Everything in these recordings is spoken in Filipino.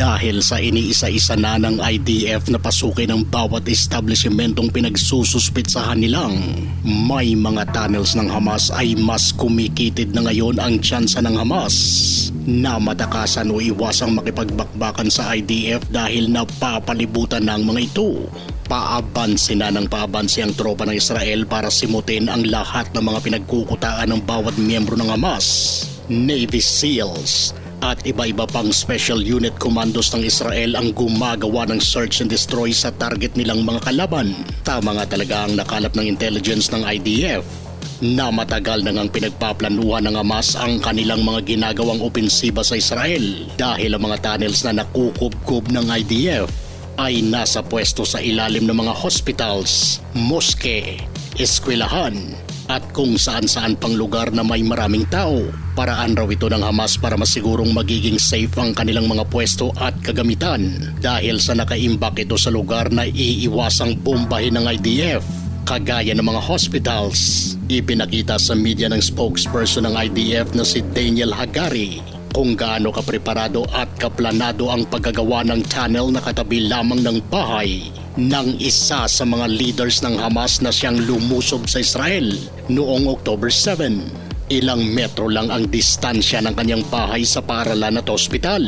Dahil sa iniisa-isa na ng IDF na pasukin ng bawat establishmentong pinagsususpitsahan nilang, may mga tunnels ng Hamas ay mas kumikitid na ngayon ang tsansa ng Hamas na matakasan o iwasang makipagbakbakan sa IDF dahil napapalibutan ng mga ito. Paabansi na ng paabansi ang tropa ng Israel para simutin ang lahat ng mga pinagkukutaan ng bawat miyembro ng Hamas, Navy SEALs, at iba-iba pang special unit commandos ng Israel ang gumagawa ng search and destroy sa target nilang mga kalaban. Tama nga talaga ang nakalap ng intelligence ng IDF na matagal nang ang pinagpaplanuhan ng Hamas ang kanilang mga ginagawang opensiba sa Israel dahil ang mga tunnels na nakukubkob ng IDF ay nasa pwesto sa ilalim ng mga hospitals, moske, eskwelahan at kung saan-saan pang lugar na may maraming tao. Paraan raw ito ng Hamas para masigurong magiging safe ang kanilang mga pwesto at kagamitan dahil sa nakaimbak ito sa lugar na iiwasang bombahin ng IDF kagaya ng mga hospitals. Ipinakita sa media ng spokesperson ng IDF na si Daniel Hagari kung gaano kapreparado at kaplanado ang paggagawa ng tunnel na katabi lamang ng bahay ng isa sa mga leaders ng Hamas na siyang lumusob sa Israel noong October 7. Ilang metro lang ang distansya ng kanyang bahay sa paralan at ospital.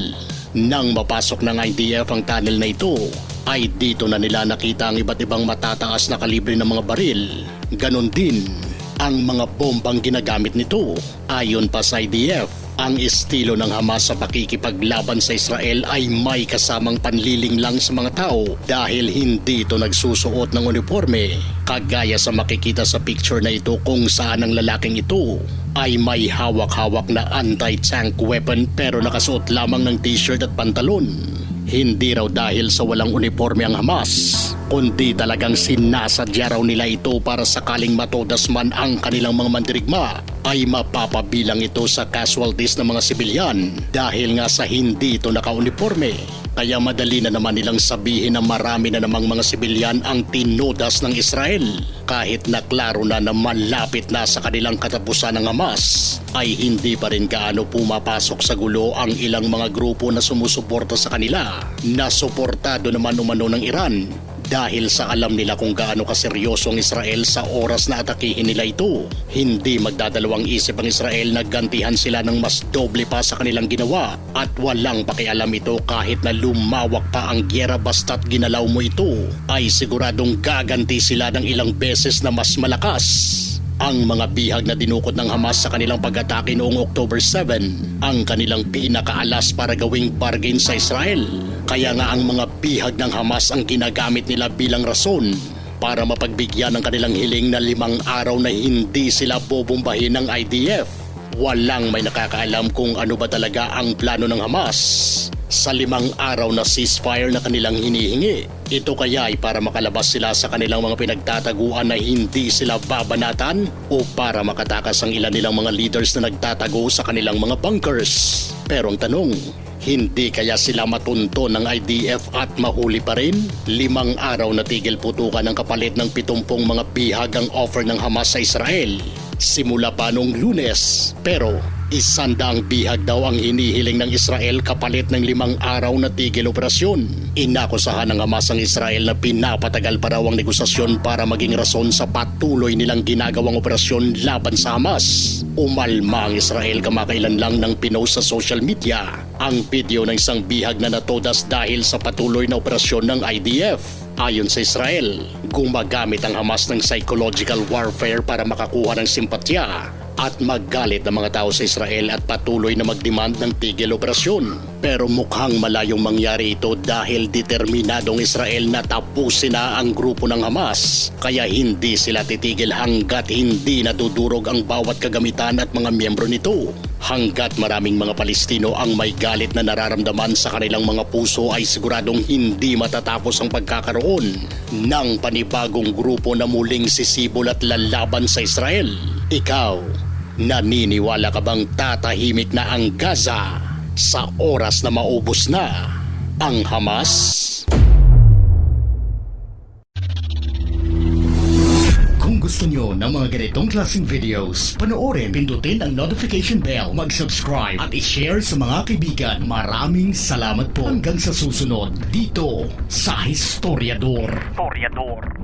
Nang mapasok ng IDF ang tunnel na ito, ay dito na nila nakita ang iba't ibang matataas na kalibre ng mga baril. Ganon din ang mga bombang ginagamit nito. Ayon pa sa IDF, ang estilo ng Hamas sa pakikipaglaban sa Israel ay may kasamang panliling lang sa mga tao dahil hindi ito nagsusuot ng uniforme. Kagaya sa makikita sa picture na ito kung saan ang lalaking ito ay may hawak-hawak na anti-tank weapon pero nakasuot lamang ng t-shirt at pantalon. Hindi raw dahil sa walang uniforme ang Hamas, kundi talagang sinasadya raw nila ito para sakaling matodas man ang kanilang mga mandirigma ay mapapabilang ito sa casualties ng mga sibilyan dahil nga sa hindi ito naka-uniforme. Kaya madali na naman nilang sabihin na marami na namang mga sibilyan ang tinodas ng Israel. Kahit na klaro na na malapit na sa kanilang katapusan ng Hamas, ay hindi pa rin gaano pumapasok sa gulo ang ilang mga grupo na sumusuporta sa kanila na suportado naman umano ng Iran dahil sa alam nila kung gaano kaseryoso ang Israel sa oras na atakihin nila ito. Hindi magdadalawang isip ang Israel na gantihan sila ng mas doble pa sa kanilang ginawa at walang pakialam ito kahit na lumawak pa ang gyera basta't ginalaw mo ito ay siguradong gaganti sila ng ilang beses na mas malakas. Ang mga bihag na dinukot ng Hamas sa kanilang pag-atake noong October 7 ang kanilang pinakaalas para gawing bargain sa Israel. Kaya nga ang mga bihag ng Hamas ang ginagamit nila bilang rason para mapagbigyan ng kanilang hiling na limang araw na hindi sila bobombahin ng IDF. Walang may nakakaalam kung ano ba talaga ang plano ng Hamas sa limang araw na ceasefire na kanilang hinihingi. Ito kaya ay para makalabas sila sa kanilang mga pinagtataguan na hindi sila babanatan o para makatakas ang ilan nilang mga leaders na nagtatago sa kanilang mga bunkers. Pero ang tanong, hindi kaya sila matunto ng IDF at mahuli pa rin? Limang araw na tigil putukan ng kapalit ng pitumpong mga bihag ang offer ng Hamas sa Israel. Simula pa noong lunes. Pero Isandaang bihag daw ang hinihiling ng Israel kapalit ng limang araw na tigil operasyon. Inakusahan ng Hamas ang Israel na pinapatagal pa raw ang negosasyon para maging rason sa patuloy nilang ginagawang operasyon laban sa Hamas. Umalma ang Israel kamakailan lang ng pinost sa social media ang video ng isang bihag na natodas dahil sa patuloy na operasyon ng IDF. Ayon sa Israel, gumagamit ang Hamas ng psychological warfare para makakuha ng simpatya at maggalit ng mga tao sa Israel at patuloy na magdemand ng tigil operasyon. Pero mukhang malayong mangyari ito dahil determinadong Israel na tapusin na ang grupo ng Hamas. Kaya hindi sila titigil hanggat hindi natudurog ang bawat kagamitan at mga miyembro nito. Hanggat maraming mga Palestino ang may galit na nararamdaman sa kanilang mga puso ay siguradong hindi matatapos ang pagkakaroon ng panibagong grupo na muling sisibol at lalaban sa Israel. Ikaw, naniniwala ka bang tatahimik na ang Gaza sa oras na maubos na? ang Hamas? Kung gusto nyo ng mga ganitong klaseng videos, panoorin, pindutin ang notification bell, mag-subscribe at i-share sa mga kaibigan. Maraming salamat po hanggang sa susunod dito sa Historiador. Historiador.